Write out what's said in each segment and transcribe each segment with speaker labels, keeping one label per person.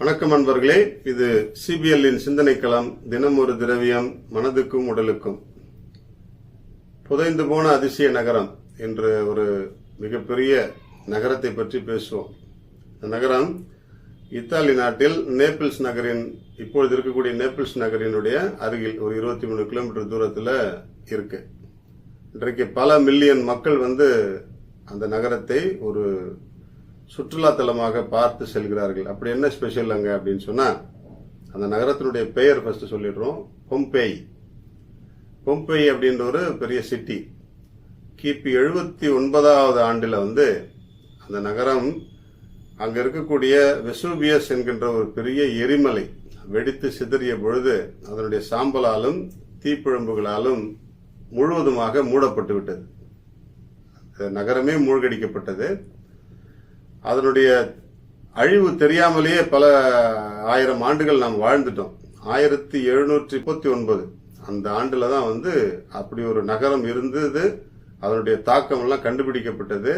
Speaker 1: வணக்கம் அன்பர்களே இது சிபிஎல்லின் சிந்தனைக்களம். தினம் ஒரு திரவியம் மனதுக்கும் உடலுக்கும். புதைந்து போன அதிசய நகரம் என்று ஒரு மிகப்பெரிய நகரத்தை பற்றி பேசுவோம். இந்த நகரம் இத்தாலி நாட்டில் நேபிள்ஸ் நகரின் இப்பொழுது இருக்கக்கூடிய நேபிள்ஸ் நகரினுடைய அருகில் ஒரு இருபத்தி மூணு கிலோமீட்டர் தூரத்தில் இருக்கு. இன்றைக்கு பல மில்லியன் மக்கள் வந்து அந்த நகரத்தை ஒரு சுற்றுலா தலமாக பார்த்து செல்கிறார்கள். அப்படி என்ன ஸ்பெஷல் அங்கே அப்படின்னு சொன்னால் அந்த நகரத்தினுடைய பெயர் ஃபர்ஸ்ட் சொல்லிடுறோம். பொம்பேய். பொம்பேய் அப்படின்ற ஒரு பெரிய சிட்டி கிபி எழுபத்தி ஒன்பதாவது ஆண்டில் வந்து அந்த நகரம் அங்கே இருக்கக்கூடிய வெசூபியஸ் என்கின்ற ஒரு பெரிய எரிமலை வெடித்து சிதறிய பொழுது அதனுடைய சாம்பலாலும் தீப்பிழம்புகளாலும் முழுவதுமாக மூடப்பட்டு விட்டது அந்த நகரமே மூழ்கடிக்கப்பட்டது. அதனுடைய அழிவு தெரியாமலேயே பல ஆயிரம் ஆண்டுகள் நாம் வாழ்ந்துட்டோம். ஆயிரத்தி எழுநூற்றி முப்பத்தி ஒன்பது. அந்த ஆண்டுல தான் வந்து அப்படி ஒரு நகரம் இருந்தது. அதனுடைய தாக்கம் எல்லாம் கண்டுபிடிக்கப்பட்டது.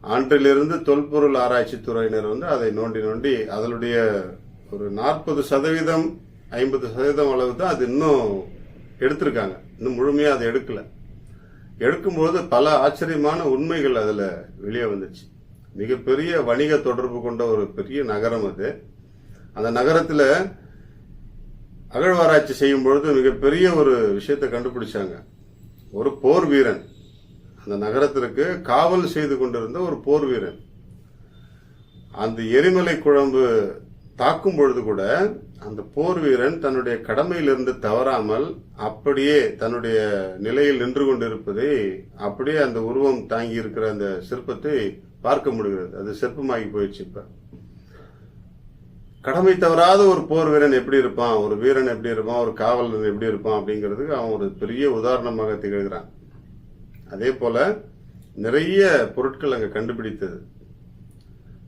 Speaker 1: ஆண்டிலிருந்து தொல்பொருள் ஆராய்ச்சி துறையினர் வந்து அதை நோண்டி நோண்டி அதனுடைய ஒரு நாற்பது சதவீதம் ஐம்பது சதவீதம் அளவு தான் அது இன்னும் எடுத்திருக்காங்க. இன்னும் முழுமையாக அதை எடுக்கல. எடுக்கும்போது பல ஆச்சரியமான உண்மைகள் அதில் வெளியே வந்துச்சு. மிகப்பெரிய வணிக தொடர்பு கொண்ட ஒரு பெரிய நகரம் அது. அந்த நகரத்தில் அகழ்வாராய்ச்சி செய்யும் பொழுது மிகப்பெரிய ஒரு விஷயத்தை கண்டுபிடிச்சாங்க. ஒரு போர் வீரன். அந்த நகரத்திற்கு காவல் செய்து கொண்டிருந்த ஒரு போர் வீரன். அந்த எரிமலை குழம்பு தாக்கும் பொழுது கூட அந்த போர் வீரன் தன்னுடைய கடமையிலிருந்து தவறாமல் அப்படியே தன்னுடைய நிலையில் நின்று கொண்டிருப்பதை அப்படியே அந்த உருவம் தாங்கி இருக்கிற அந்த சிற்பத்தை பார்க்க முடிகிறது. அது சிற்பமாகி போயிடுச்சு இப்ப. கடமை தவறாத ஒரு போர் வீரன் எப்படி இருப்பான்? ஒரு வீரன் எப்படி இருப்பான்? ஒரு காவலன் எப்படி இருப்பான்? அப்படிங்கிறதுக்கு அவன் ஒரு பெரிய உதாரணமாக திகழ்கிறான். அதே போல நிறைய பொருட்கள் அங்க கண்டுபிடித்தது.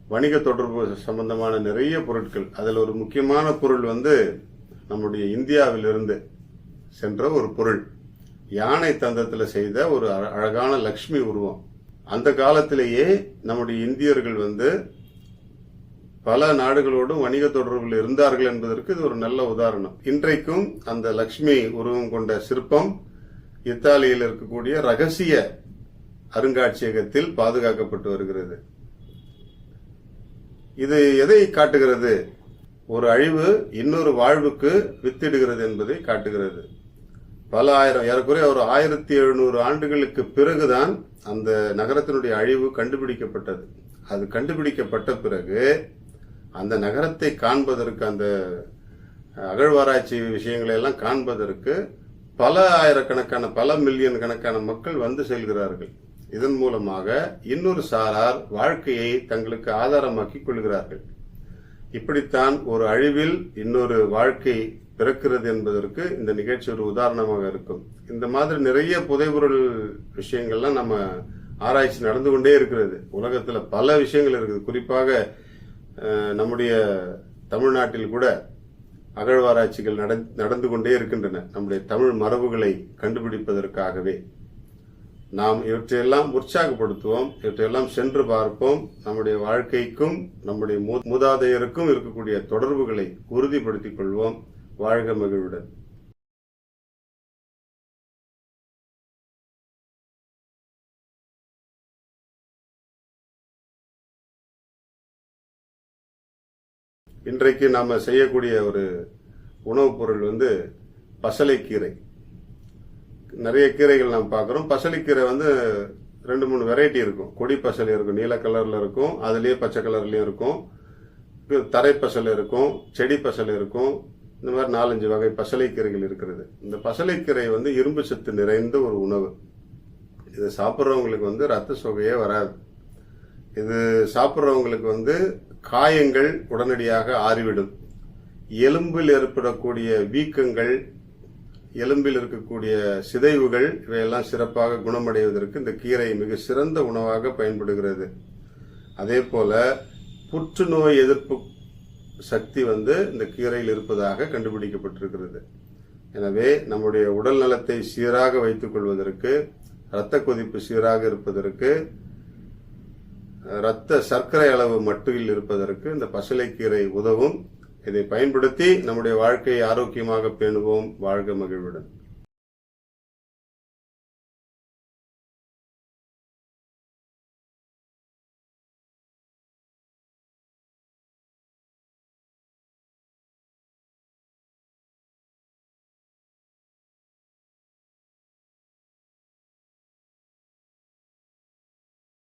Speaker 1: வணிக தொடர்பு சம்பந்தமான நிறைய பொருட்கள். அதில் ஒரு முக்கியமான பொருள் வந்து நம்முடைய இந்தியாவிலிருந்து சென்ற ஒரு பொருள். யானை தந்தத்தில் செய்த ஒரு அழகான லக்ஷ்மி உருவம். அந்த காலத்திலேயே நம்முடைய இந்தியர்கள் வந்து பல நாடுகளோடும் வணிக தொடர்பில் இருந்தார்கள் என்பதற்கு இது ஒரு நல்ல உதாரணம். இன்றைக்கும் அந்த லக்ஷ்மி உருவம் கொண்ட சிற்பம் இத்தாலியில் இருக்கக்கூடிய ரகசிய அருங்காட்சியகத்தில் பாதுகாக்கப்பட்டு வருகிறது. இது எதை காட்டுகிறது? ஒரு அழிவு இன்னொரு வாழ்வுக்கு வித்திடுகிறது என்பதை காட்டுகிறது. பல ஆயிரம் ஏறக்குறைய ஒரு ஆயிரத்தி எழுநூறு ஆண்டுகளுக்கு பிறகுதான் அந்த நகரத்தினுடைய அழிவு கண்டுபிடிக்கப்பட்டது. அது கண்டுபிடிக்கப்பட்ட பிறகு அந்த நகரத்தை காண்பதற்கு அந்த அகழ்வாராய்ச்சி விஷயங்களை எல்லாம் காண்பதற்கு பல ஆயிரக்கணக்கான பல மில்லியன் கணக்கான மக்கள் வந்து செல்கிறார்கள். இதன் மூலமாக இன்னொரு சாரார் வாழ்க்கையை தங்களுக்கு ஆதாரமாக்கிக் கொள்கிறார்கள். இப்படித்தான் ஒரு அழிவில் இன்னொரு வாழ்க்கை பிறக்கிறது என்பதற்கு இந்த நிகழ்ச்சி ஒரு உதாரணமாக இருக்கும். இந்த மாதிரி நிறைய புதைபொருள் விஷயங்கள்லாம் நம்ம ஆராய்ச்சி நடந்து கொண்டே இருக்கிறது. உலகத்தில் பல விஷயங்கள் இருக்குது. குறிப்பாக நம்முடைய தமிழ்நாட்டில் கூட அகழ்வாராய்ச்சிகள் நடந்து கொண்டே இருக்கின்றன. நம்முடைய தமிழ் மரபுகளை கண்டுபிடிப்பதற்காகவே. நாம் இவற்றையெல்லாம் உற்சாகப்படுத்துவோம் இவற்றையெல்லாம் சென்று பார்ப்போம். நம்முடைய வாழ்க்கைக்கும் நம்முடைய மூதாதையருக்கும் இருக்கக்கூடிய தொடர்புகளை உறுதிப்படுத்திக் கொள்வோம். வாழ்க மகிழ்வுடன். இன்றைக்கு நாம செய்யக்கூடிய ஒரு உணவுப் பொருள் வந்து பசலைக்கீரை. நிறைய கீரைகள் நாம் பார்க்குறோம். பசலைக்கீரை வந்து ரெண்டு மூணு வெரைட்டி இருக்கும். கொடி பசலி இருக்கும் நீல கலரில் இருக்கும் அதுலேயே பச்சை கலர்லேயும் இருக்கும். தரை பசல் இருக்கும் செடி பசல் இருக்கும். இந்த மாதிரி நாலஞ்சு வகை பசலைக்கீரைகள் இருக்கிறது. இந்த பசலைக்கீரை வந்து இரும்பு சத்து நிறைந்த ஒரு உணவு. இதை சாப்பிட்றவங்களுக்கு வந்து ரத்த சோகையே வராது. இது சாப்பிட்றவங்களுக்கு வந்து காயங்கள் உடனடியாக ஆறிவிடும். எலும்பில் ஏற்படக்கூடிய வீக்கங்கள் எலும்பில் இருக்கக்கூடிய சிதைவுகள் இவையெல்லாம் சிறப்பாக குணமடைவதற்கு இந்த கீரை மிக சிறந்த உணவாக பயன்படுகிறது. அதே போல புற்றுநோய் எதிர்ப்பு சக்தி வந்து இந்த கீரையில் இருப்பதாக கண்டுபிடிக்கப்பட்டிருக்கிறது. எனவே நம்முடைய உடல் நலத்தை சீராக வைத்துக் கொள்வதற்கு இரத்த கொதிப்பு சீராக இருப்பதற்கு இரத்த சர்க்கரை அளவு மட்டுவில் இருப்பதற்கு இந்த பசலைக்கீரை உதவும். இதை பயன்படுத்தி நம்முடைய வாழ்க்கையை ஆரோக்கியமாக பேணுவோம். வாழ்க மகிழ்வுடன்.